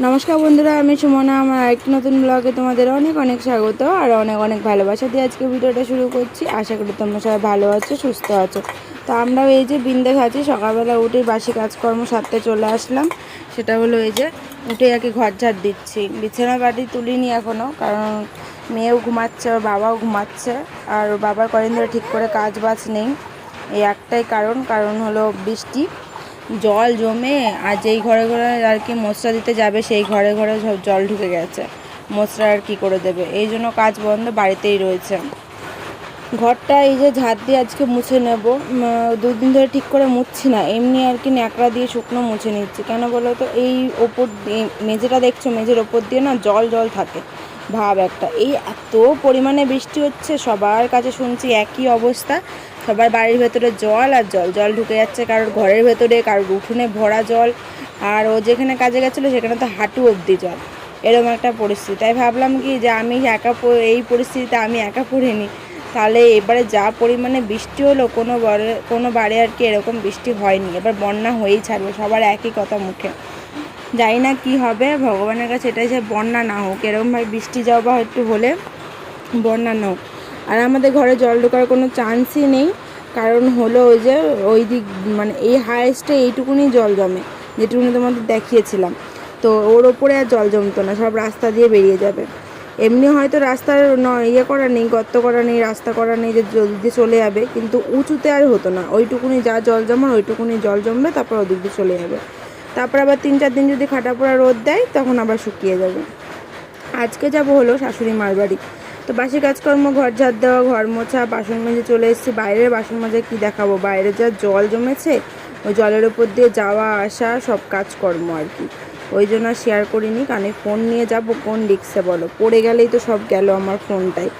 নমস্কার বন্ধুরা, আমি সুমনা। আমার আরেকটি নতুন ব্লগে তোমাদের অনেক অনেক স্বাগত আর অনেক অনেক ভালোবাসা দিয়ে আজকে ভিডিওটা শুরু করছি। আশা করি তোমরা সবাই ভালো আছো, সুস্থ আছো। তো আমরাও এই যে বিন্দে খাচ্ছি সকালবেলা উঠে বাসি কাজকর্ম সারতে চলে আসলাম। সেটা হলো এই যে উঠে আর কি ঘর ঝাড় দিচ্ছি। বিছানা বাড়ি তুলিনি এখনও কারণ মেয়েও ঘুমাচ্ছে, ওর বাবাও ঘুমাচ্ছে, আর বাবার কদিন ধরে ঠিক করে কাজ বাজ নেই। এই একটাই কারণ কারণ হলো বৃষ্টি। জল জমে আর যেই ঘরে ঘরে আর কি মশলা দিতে যাবে, সেই ঘরে ঘরে সব জল ঢুকে গেছে। মশলা আর কি করে দেবে? এই জন্য কাজ বন্ধ বাড়িতেই রয়েছে। ঘরটা এই যে ঝাড় দিয়ে আজকে মুছে নেব। দুদিন ধরে ঠিক করে মুছছি না। এমনি আর কি ন্যাকড়া দিয়ে শুকনো মুছে নিচ্ছি। কেন বলো তো? এই ওপর মেঝেটা দেখছ? মেঝের ওপর দিয়ে না জল জল থাকে। ভাব একটা। এই এত পরিমাণে বৃষ্টি হচ্ছে, সবার কাছে শুনছি একই অবস্থা। সবার বাড়ির ভেতরে জল আর জল জল ঢুকে যাচ্ছে কারোর ঘরের ভেতরে, কারোর উঠোনে ভরা জল। আর ও যেখানে কাজে গেছিল সেখানে তো হাঁটু অবধি জল। এরকম একটা পরিস্থিতি। তাই ভাবলাম কি যে আমি একা এই পরিস্থিতিতে আমি একা পড়িনি তাহলে এবারে যা পরিমাণে বৃষ্টি হলো কোনো কোনো বারে আর কি এরকম বৃষ্টি হয়নি। এবার বন্যা হয়েই ছাড়বে, সবার একই কথা মুখে। জানি না কি হবে, ভগবানের কাছে এটাই যে বন্যা না হোক। এরকমভাবে বৃষ্টি যাওয়া বা একটু হলে বন্যা না হোক। আর আমাদের ঘরে জল ঢোকার কোনো চান্সই নেই। কারণ হলো ওই যে ওই দিক মানে এই হায়েস্টে এইটুকুনি জল জমে, যেটুকুনি তোমাদের দেখিয়েছিলাম। তো ওর ওপরে আর জল জমতো না, সব রাস্তা দিয়ে বেরিয়ে যাবে। এমনি হয়তো রাস্তার ইয়ে করা নেই, গর্ত করা নেই, রাস্তা করা নেই যে জলদি দিয়ে চলে যাবে, কিন্তু উঁচুতে আর হতো না। ওইটুকুনি যা জল জমার ওইটুকুনি জল জমবে তারপর ওদিক দিয়ে চলে যাবে। তারপর আবার তিন চার দিন যদি খাটাপোড়া রোদ দেয়, তখন আবার শুকিয়ে যাবে। আজকে যাব হলো শাশুড়ি মার বাড়ি। তো বাসি কাজকর্ম, ঘর ঝাড় দেওয়া, ঘর মোছা, বাসন মেজে চলে এসেছি। বাইরের বাসন মাজা কি দেখাবো? বাইরে যা জল জমেছে, ওই জলের উপর দিয়ে যাওয়া, আসা, সব কাজকর্ম আর কি। ওই জন্য শেয়ার করিনি এই ফোন নিয়ে যাব, কোন রিক্সে বলো? পড়ে গেলেই তো সব গেল আমার ফোনটাই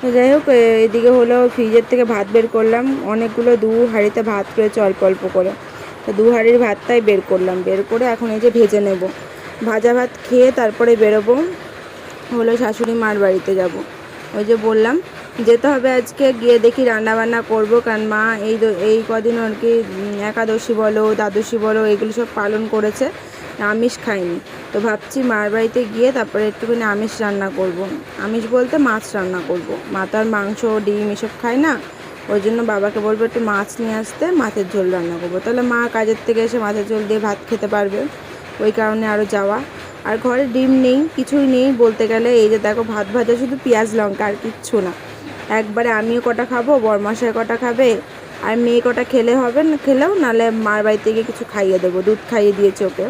তো যাই হোক এদিকে হলো ফ্রিজের থেকে ভাত বের করলাম। অনেকগুলো দু হাঁড়িতে ভাত রয়েছে অল্প অল্প করে। তো দু হাঁড়ির ভাতটাই বের করলাম। বের করে এখন এই যে ভেজে নেব। ভাজা ভাত খেয়ে তারপরে বেরোবো। হলো শাশুড়ি মার বাড়িতে যাব। ওই যে বললাম, যেতে হবে আজকে, গিয়ে দেখি রান্না বান্না করব, কারণ মা এই এই কদিন আর কি একাদশী বলো, দ্বাদশী বলো, এগুলো সব পালন করেছে, আমিষ খাইনি তো ভাবছি মার বাড়িতে গিয়ে তারপরে একটুখানি আমিষ রান্না করব। আমিষ বলতে মাছ রান্না করব। মা তো মাংস, ডিম এসব খায় না, ওই জন্য বাবাকে বলব একটু মাছ নিয়ে আসতে, মাছের ঝোল রান্না করব তাহলে মা কাজের থেকে এসে মাছের ঝোল দিয়ে ভাত খেতে পারবে, ওই কারণে আরও যাওয়া আর ঘরে ডিম নেই, কিছুই নেই বলতে গেলে। এই যে দেখো, ভাত ভাজা, শুধু পেঁয়াজ, লঙ্কা আর কিচ্ছু না। একবারে আমিও কটা খাব বরমাসায় কটা খাবে। আর মেয়ে কটা খেলে হবে না, খেলেও নাহলে মার বাড়িতে গিয়ে কিছু খাইয়ে দেবো, দুধ খাইয়ে দিয়েছে ওকে।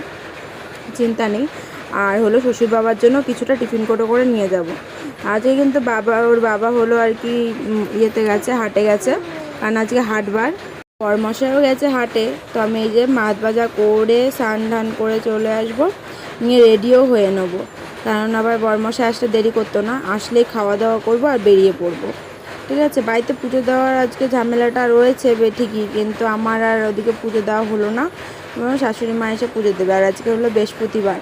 চিন্তা নেই। আর হলো শ্বশুর বাবার জন্য কিছুটা টিফিন করে করে নিয়ে যাব। আজকে কিন্তু বাবা, ওর বাবা হলো আর কি ইয়েতে গেছে, হাটে গেছে। কারণ আজকে হাটবার পরমশাইও গেছে হাটে। তো আমি এই যে মাছ ভাজা করে, স্নান করে চলে আসব। নিয়ে রেডিও হয়ে নেব। কারণ আবার বরমশাই আসতে দেরি করতো না। আসলেই খাওয়া দাওয়া করব আর বেরিয়ে পড়ব। ঠিক আছে, বাড়িতে পুজো দেওয়ার আজকে ঝামেলাটা রয়েছে ঠিকই। কিন্তু আমার আর ওদিকে পুজো দেওয়া হলো না। শাশুড়ি মা এসে পুজো দেবে। আর আজকে হলো বৃহস্পতিবার।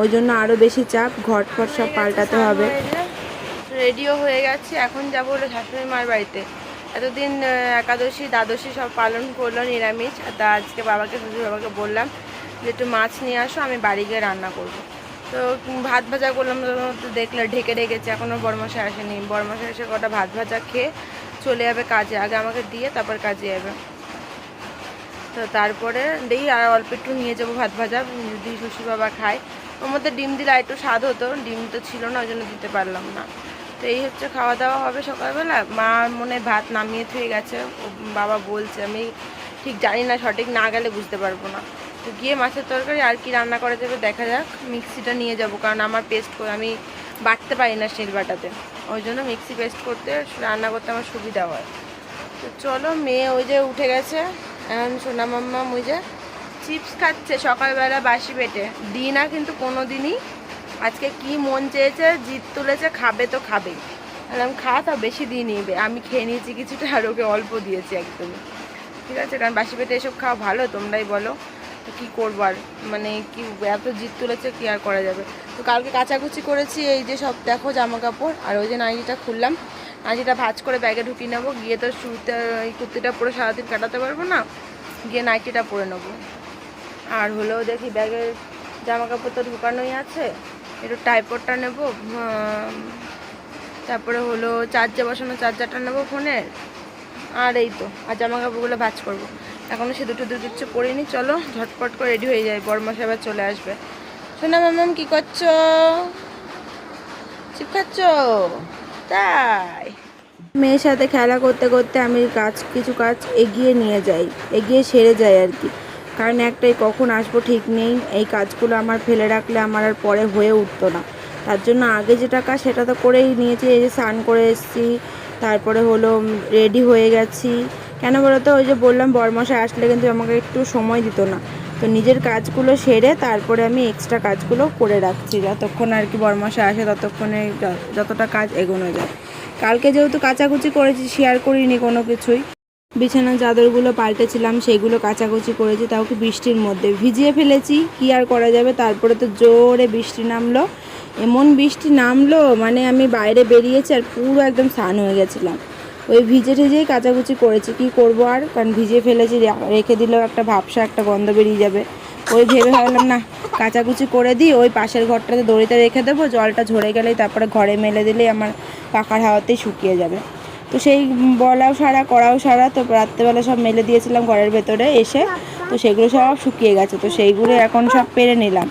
ওই জন্য আরও বেশি চাপ। ঘট ফট সব পাল্টাতে হবে। রেডিও হয়ে গেছে। এখন যাব হলো শাশুড়ি মার বাড়িতে। এতদিন একাদশী, দ্বাদশী সব পালন করল, নিরামিষ। তা আজকে বাবাকে শ্বশুর বাবাকে বললাম যে একটু মাছ নিয়ে আসো, আমি বাড়ি গিয়ে রান্না করব। তো ভাত ভাজা করলাম, তো দেখলে ঢেকে রেখেছে এখনও বরমাসে আসেনি। বরমাসে এসে কটা ভাত ভাজা খেয়ে চলে যাবে কাজে। আগে আমাকে দিয়ে তারপর কাজে যাবে। তো তারপরে দেখি আর অল্প একটু নিয়ে যাব ভাত ভাজা, যদি শ্বশুর বাবা খায়। ওর মধ্যে ডিম দিলে একটু স্বাদ হতো, ডিম তো ছিল না, ওই জন্য দিতে পারলাম না। তো এই হচ্ছে খাওয়া দাওয়া হবে সকালবেলা। মা মনে ভাত নামিয়ে থুয়ে গেছে বাবা বলছে, আমি ঠিক জানি না, সঠিক না গেলে বুঝতে পারব না। তো গিয়ে মাছের তরকারি আর কি রান্না করা যাবে দেখা যাক। মিক্সিটা নিয়ে যাব, কারণ আমার পেস্ট করে আমি বাটতে পারি না শিল বাটাতে। ওই জন্য মিক্সি পেস্ট করতে রান্না করতে আমার সুবিধা হয়। তো চলো, মেয়ে ওই যে উঠে গেছে। এখন সোনা মাম্মা ওই যে চিপস খাচ্ছে সকালবেলা বাসি পেটে। দিই না কিন্তু কোনো দিনই আজকে কি মন চেয়েছে জিদ তুলেছে, খাবে তো খাবেই। বললাম খা তা বেশি দিয়ে নিবে। আমি খেয়ে নিয়েছি কিছুটা আর ওকে অল্প দিয়েছি একদমই। ঠিক আছে, কারণ বাসি পেটে এসব খাওয়া ভালো, তোমরাই বলো। তো কী করব আর? মানে কি, এত জিদ তুলেছে, কি আর করা যাবে? তো কালকে কাচাকুচি করেছি, এই যে সব দেখো জামা কাপড় আর ওই যে নাইটিটা খুললাম। নাইটিটা ভাজ করে ব্যাগে ঢুকিয়ে নেব, গিয়ে তো শুরুতে এই কুর্তিটা পরে সারাদিন কাটাতে পারব না, গিয়ে নাইটিটা পরে নেব। আর হলেও দেখি ব্যাগের জামা কাপড় তো ঢুকানোই আছে, একটু টাইপডটা নেব তারপরে হলো চার্জে বসানো চার্জারটা নেব ফোনের, আর এই তো, আর জামা কাপড়গুলো ভাজ করব। এখনও সে দুটো দুটো কিছু পরিনি চলো ঝটপট করে রেডি হয়ে যায় বরমাসে আবার চলে আসবে। শোনা মামাম, কি করছ? চিপ খাচ্ছ? তাই। মেয়ের সাথে খেলা করতে করতে আমি কাজ, কিছু কাজ এগিয়ে নিয়ে যাই, এগিয়ে সেরে যাই আর কি। কারণ একটাই, কখন আসব ঠিক নেই, এই কাজগুলো আমার ফেলে রাখলে আমার আর পরে হয়ে উঠতো না। তার জন্য আগে যেটা কাজ সেটা তো করেই নিয়েছি, এই যে স্নান করে এসেছি তারপরে হলো রেডি হয়ে গেছি। কেন বলো তো ওই যে বললাম, বরমশাই আসলে কিন্তু আমাকে একটু সময় দিত না। তো নিজের কাজগুলো সেরে তারপরে আমি এক্সট্রা কাজগুলো করে রাখছি। যতক্ষণ আর কি বরমশাই আসে, ততক্ষণে যতটা কাজ এগোনো যায়। কালকে যেহেতু কাচাকুচি করেছি শেয়ার করিনি কোনো কিছুই। বিছানার চাদরগুলো পাল্টেছিলাম, সেগুলো কাচাকুচি করেছি, তাও কি বৃষ্টির মধ্যে। ভিজিয়ে ফেলেছি, কি আর করা যাবে? তারপরে তো জোরে বৃষ্টি নামলো। এমন বৃষ্টি নামলো মানে আমি বাইরে বেরিয়েছি আর পুরো একদম স্নান হয়ে গেছিলাম। ওই ভিজে টিজেই কাচাকুচি করেছি, কি করব আর? কারণ ভিজে ফেলেছি রেখে দিলেও একটা ভাবসা, একটা গন্ধ বেরিয়ে যাবে। ওই ভেবে ভাবলাম, না, কাচাকুচি করে দিই, ওই পাশের ঘরটাতে দড়িতে রেখে দেবো, জলটা ঝরে গেলেই তারপরে ঘরে মেলে দিলেই আমার পাখার হাওয়াতেই শুকিয়ে যাবে। তো সেই বলাও সারা, করাও সারা, তো রাত্রেবেলা সব মেলে দিয়েছিলাম ঘরের ভেতরে এসে, তো সেগুলো সব শুকিয়ে গেছে, তো সেইগুলো এখন সব পেরে নিলাম।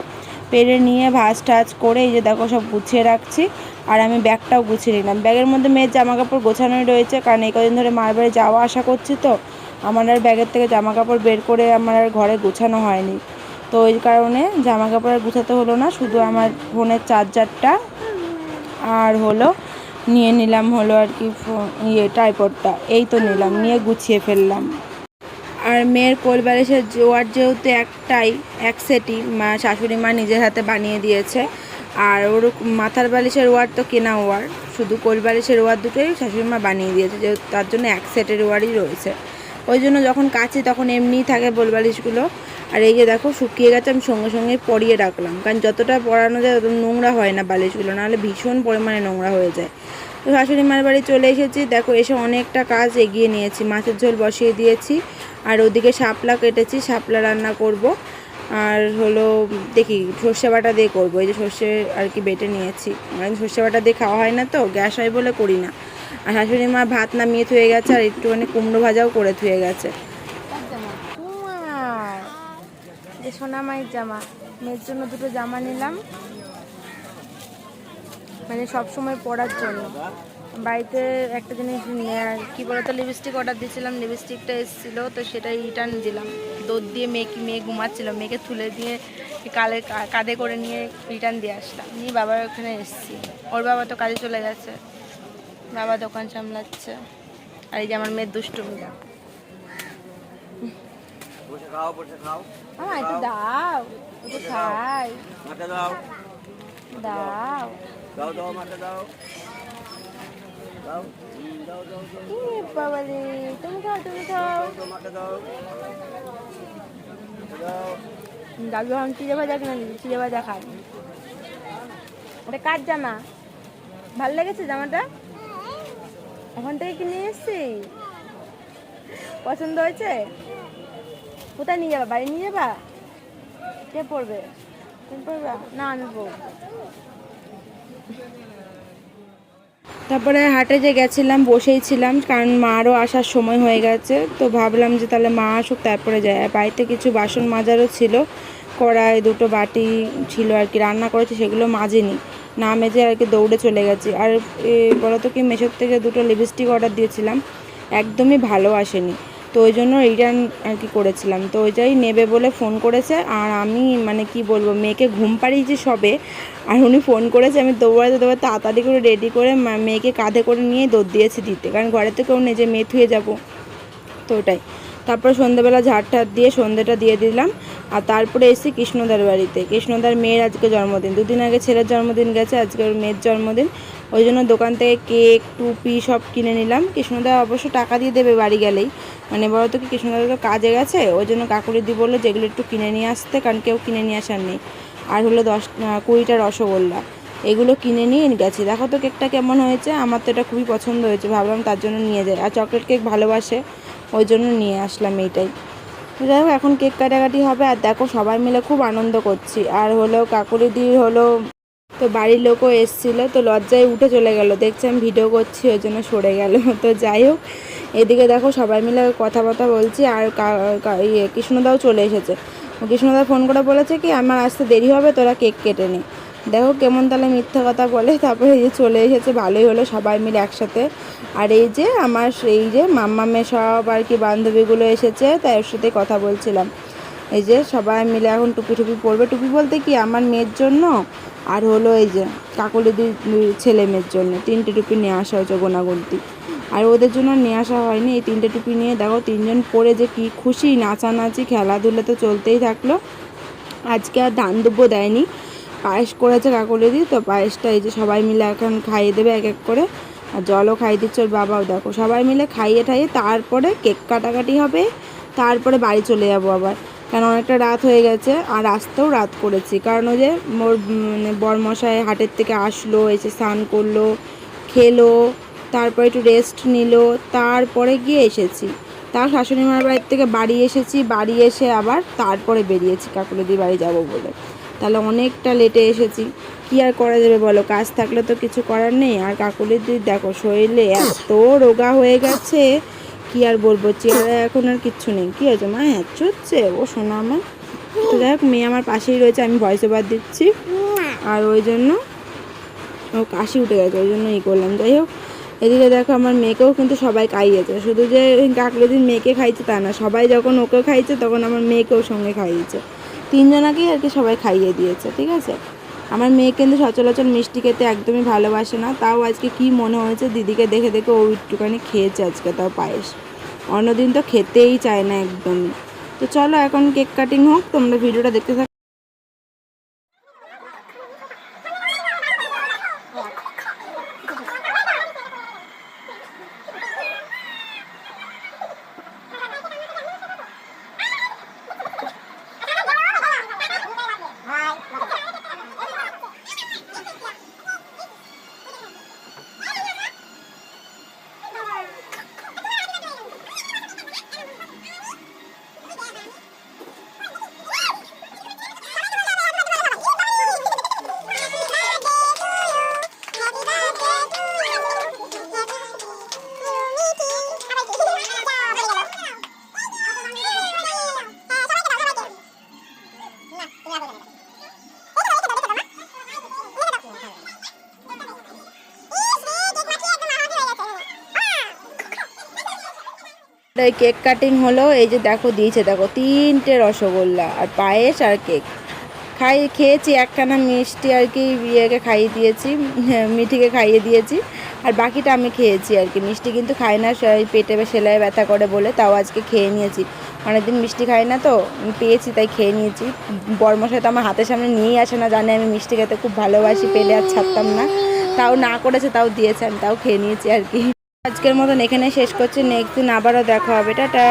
পেরে নিয়ে ভাজ টাজ করে এই যে দেখো সব গুছিয়ে রাখছি। আর আমি ব্যাগটাও গুছিয়ে নিলাম। ব্যাগের মধ্যে মেয়ের জামা কাপড় গোছানোই রয়েছে, কারণ এই কদিন ধরে মার বাড়ি যাওয়া আসা করছি তো। আমার আর ব্যাগের থেকে জামা কাপড় বের করে আমার আর ঘরে গোছানো হয়নি। তো ওই কারণে জামা কাপড় আর গুছাতে হলো না, শুধু আমার ফোনের চার্জারটা আর হলো, নিয়ে নিলাম হলো আর কি ফো- ইয়ে ট্রাইপডটা এই তো নিলাম, নিয়ে গুছিয়ে ফেললাম। আর মেয়ের কোল বালিশের জোয়ার যেহেতু একটাই, এক সেটই, মা, শাশুড়ি মা নিজের হাতে বানিয়ে দিয়েছে। আর ওর মাথার বালিশের ওয়ার তো কেনা ওয়ার, শুধু কোল বালিশের ওয়ার দুটোই শাশুড়ি মা বানিয়ে দিয়েছে, যেহেতু তার জন্য এক সেটের ওয়ারই রয়েছে। ওই জন্য যখন কাছে তখন এমনিই থাকে বোল বালিশগুলো আর এই যে দেখো, শুকিয়ে গেছে, আমি সঙ্গে সঙ্গে পরিয়ে রাখলাম। কারণ যতটা পরানো যায়, তত নোংরা হয় না বালিশগুলো, নাহলে ভীষণ পরিমাণে নোংরা হয়ে যায়। তো শাশুড়ি মার বাড়ি চলে এসেছি। দেখো, এসে অনেকটা কাজ এগিয়ে নিয়েছি। মাছের ঝোল বসিয়ে দিয়েছি। আর ওদিকে শাপলা কেটেছি, শাপলা রান্না করব। আর হলো, দেখি, সর্ষে বাটা দিয়ে করব। এই যে সর্ষে আর কি বেটে নিয়েছি। মানে সর্ষে বাটা দিয়ে খাওয়া হয় না তো, গ্যাস হয় বলে করি না। আর শাশুড়ি মা ভাত নামিয়ে থুয়ে গেছে আর একটুখানি কুমড়ো ভাজাও করে থুয়ে গেছে। যে সোনা মায়ের জামা। মেয়ের জন্য দুটো জামা নিলাম। মানে সব সময় পরার জন্য। বাড়িতে একটা জিনিস কি বলতো লিপস্টিক অর্ডার দিয়েছিলাম লিপস্টিকটা এসেছিল তো সেটা রিটার্ন দিলাম। দুধ দিয়ে মেয়েকে মেয়ে ঘুমাচ্ছিল মেয়েকে তুলে দিয়ে কালে কাঁধে করে নিয়ে রিটার্ন দিয়ে আসলাম। নিয়ে বাবার ওখানে এসেছি। ওর বাবা তো কাজে চলে গেছে। বাবা দোকান সামলাচ্ছে। আর এই যে আমার মেয়ের দুষ্টুমি। দেখ বসে খাও বসে খাও। আমার একটু দাও। দাও। দাও। দাও দাও দাও। দাও দাও দাও দাও। কি বাবা তুমি খাও তুমি খাও। দাও দাও দাও। দাদু আমি চিড়ে ভাজা কিনে চিড়ে ভাজা খাই। ওটা কার জামা? ভালো লেগেছে জামাটা? ওখান থেকে কিনে এসছি। পছন্দ হয়েছে? কোথায় নিয়ে যাবা? বাড়ি নিয়ে যাবা? কে পড়বে তুমি পড়বা না আমি পড়ব তারপরে হাটে যে গেছিলাম, বসেই ছিলাম, কারণ মারও আসার সময় হয়ে গেছে। তো ভাবলাম যে তাহলে মা আসুক, তারপরে যায় বাড়িতে কিছু বাসন মাজারও ছিল, কড়াই, দুটো বাটি ছিল আর কি, রান্না করেছি, সেগুলো মাজেনি। না মেজে আর কি দৌড়ে চলে গেছি। আর বলতো কি, মেশোর থেকে দুটো লিপস্টিক অর্ডার দিয়েছিলাম, একদমই ভালো আসেনি। তো ওই জন্য রিটার্ন আর কি করেছিলাম। তো ওইটাই নেবে বলে ফোন করেছে। আর আমি মানে কি বলব, মেয়েকে ঘুম পাড়িয়েছি সবে। আর উনি ফোন করেছে, আমি দৌড়াতে দৌড়াতে তাড়াতাড়ি করে রেডি করে মেয়েকে কাঁধে করে নিয়ে দৌড় দিয়েছি দিতে। কারণ ঘরে তো কেউ নেই যে মেয়ে থুয়ে যাব। তো ওটাই। তারপর সন্ধ্যেবেলা ঝাড় ঠাট দিয়ে সন্ধ্যেটা দিয়ে দিলাম। আর তারপরে এসেছি কৃষ্ণদার বাড়িতে। কৃষ্ণদার মেয়ের আজকে জন্মদিন। দুদিন আগে ছেলের জন্মদিন গেছে, আজকে ওর মেয়ের জন্মদিন। ওই জন্য দোকান থেকে কেক, টুপি সব কিনে নিলাম। কৃষ্ণদা অবশ্য টাকা দিয়ে দেবে বাড়ি গেলেই। মানে বলো তো কি, কৃষ্ণদা তো কাজে গেছে, ওই জন্য কাকুরি দি বলল যেগুলো একটু কিনে নিয়ে আসতে, কারণ কেউ কিনে নিয়ে আসার নেই। আর হলো দশ কুড়িটা রসগোল্লা। এগুলো কিনে নিয়ে গেছি। দেখো তো কেকটা কেমন হয়েছে, আমার তো এটা খুবই পছন্দ হয়েছে, ভাবলাম তার জন্য নিয়ে যাই। আর চকলেট কেক ভালোবাসে, ওই জন্য নিয়ে আসলাম এইটাই। যাই হোক, এখন কেক কাটাকাটি হবে আর দেখো সবাই মিলে খুব আনন্দ করছি। আর হলো কাকুরিদির হলো তো বাড়ির লোকও এসেছিল, তো লজ্জায় উঠে চলে গেল। দেখছি আমি ভিডিও করছি, ওই জন্য সরে গেল। তো যাই হোক, এদিকে দেখো সবাই মিলে কথাবার্তা বলছি আর ইয়ে কৃষ্ণদাও চলে এসেছে। কৃষ্ণদা ফোন করে বলেছে কি, আমার আসতে দেরি হবে, তোরা কেক কেটে নে। দেখো কেমন তাহলে মিথ্যা কথা বলে, তারপরে এই যে চলে এসেছে, ভালোই হলো সবাই মিলে একসাথে। আর এই যে আমার এই যে মাম্মামের সব আর কি বান্ধবীগুলো এসেছে, তাই ওর সাথে কথা বলছিলাম। এই যে সবাই মিলে এখন টুপি টুপি পরবে। টুপি বলতে কি আমার মেয়ের জন্য, আর হলো এই যে কাকুলিদির দুই ছেলে মেয়ের জন্য। তিনটে টুপি নিয়ে আসা হয়েছে গোনাগুনতি। আর ওদের জন্য নিয়ে আসা হয়নি। এই তিনটে টুপি নিয়ে দেখো তিনজন পরে যে কি খুশি, নাচানাচি খেলাধুলা তো চলতেই থাকল। আজকে আর ধান দুব্বো দেয়নি। পায়েস করেছে কাকুলিদি তো পায়েসটা এই যে সবাই মিলে এখন খাইয়ে দেবে এক এক করে। আর জলও খাইয়ে দিচ্ছে ওর বাবাও, দেখো। সবাই মিলে খাইয়ে ঠাইয়ে তারপরে কেক কাটাকাটি হবে। তারপরে বাড়ি চলে যাব আবার। কারণ অনেকটা রাত হয়ে গেছে। আর আসতেও রাত করেছি। কারণ ওই যে মোর মানে বরমশাই হাটের থেকে আসলো, এসে স্নান করল, খেলো, তারপরে একটু রেস্ট নিল, তারপরে গিয়ে এসেছি। তার শাশুড়ি মার বাড়ির থেকে বাড়ি এসেছি। বাড়ি এসে আবার তারপরে বেরিয়েছি। কাকুলিদি বাড়ি যাব বলে। তাহলে অনেকটা লেটে এসেছি। কি আর করা যাবে বলো? কাজ থাকলে তো কিছু করার নেই। আর কাকুলিদি দেখো, শরীরে এত রোগা হয়ে গেছে, কি আর বলব? চেহারা এখন আর কিচ্ছু নেই। কি হয়েছে? মা হ্যাঁ হচ্ছে ও শোনা আমার তো যাই হোক মেয়ে আমার পাশেই রয়েছে, আমি ভয়েস ওভার দিচ্ছি। আর ওই জন্য ও কাশি উঠে গেছে, ওই জন্য ই করলাম। যাই হোক, এদিকে দেখো আমার মেয়েকেও কিন্তু সবাই খাইয়েছে। শুধু যে কাকলিদিন মেয়েকে খাইছে তা না, সবাই যখন ওকেও খাইছে তখন আমার মেয়েকেও সঙ্গে খাইয়েছে। তিনজনাকেই আর কি সবাই খাইয়ে দিয়েছে, ঠিক আছে? আমার মেয়ে কিন্তু সচরাচর মিষ্টি খেতে একদমই ভালোবাসে না, তাও আজকে কি মনে হয়েছে দিদিকে দেখে দেখে ও একটুখানি খেয়েছে আজকে তাও পায়েস। অন্যদিন তো খেতেই চায় না একদমই। তো চলো এখন কেক কাটিং হোক, তোমরা ভিডিওটা দেখতে থাকো। এই কেক কাটিং হলো এই যে দেখো দিয়েছে দেখো তিনটে রসগোল্লা আর পায়েস আর কেক। খাই খেয়েছি একখানা মিষ্টি আর কি ইয়েকে খাইয়ে দিয়েছি হ্যাঁ, মিঠিকে খাইয়ে দিয়েছি আর বাকিটা আমি খেয়েছি আর কি। মিষ্টি কিন্তু খাই না পেটে সেলাই ব্যথা করে বলে তাও আজকে খেয়ে নিয়েছি। অনেকদিন মিষ্টি খাই না তো পেয়েছি তাই খেয়ে নিয়েছি। বর্মশাই তো আমার হাতের সামনে নিয়েই আসে না জানে আমি মিষ্টি খেতে খুব ভালোবাসি পেলে আর ছাড়তাম না। তাও না করেছে তাও দিয়েছে আমি তাও খেয়ে নিয়েছি আর কি। আজকের মতন এখানে শেষ করছি। নেক্সট দিন আবারও দেখা হবে। টাটা।